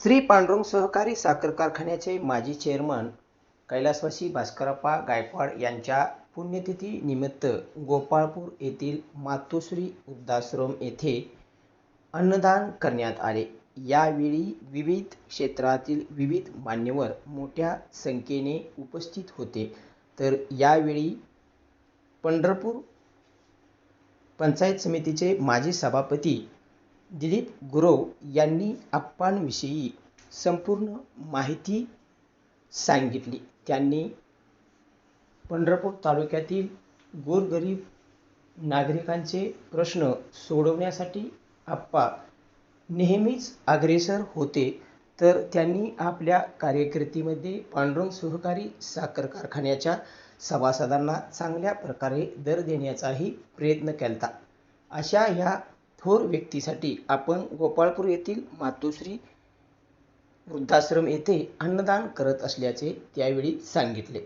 श्री पांडुरंग सहकारी साखर कारखान्याचे माजी चेअरमन कैलासवासी भास्करप्पा गायकवाड यांच्या पुण्यतिथी निमित्त गोपाळपूर येथील मातोश्री वृद्धाश्रम येथे अन्नदान करण्यात आले. यावेळी विविध क्षेत्रातील विविध मान्यवर मोठ्या संख्येने उपस्थित होते. तर यावेळी पंढरपूर पंचायत समितीचे माजी सभापती दिलीप गुरव यांनी आप्पांविषयी संपूर्ण माहिती सांगितली. त्यांनी पंढरपूर तालुक्यातील गोरगरीब नागरिकांचे प्रश्न सोडवण्यासाठी आप्पा नेहमीच अग्रेसर होते. तर त्यांनी आपल्या कारकिर्दीमध्ये पांडुरंग सहकारी साखर कारखान्याच्या सभासदांना चांगल्या प्रकारे दर देण्याचाही प्रयत्न केला अशा ह्या थोर व्यक्तीसाठी आपण गोपाळपूर येथील मातोश्री वृद्धाश्रम येथे अन्नदान करत असल्याचे त्यावेळी सांगितले.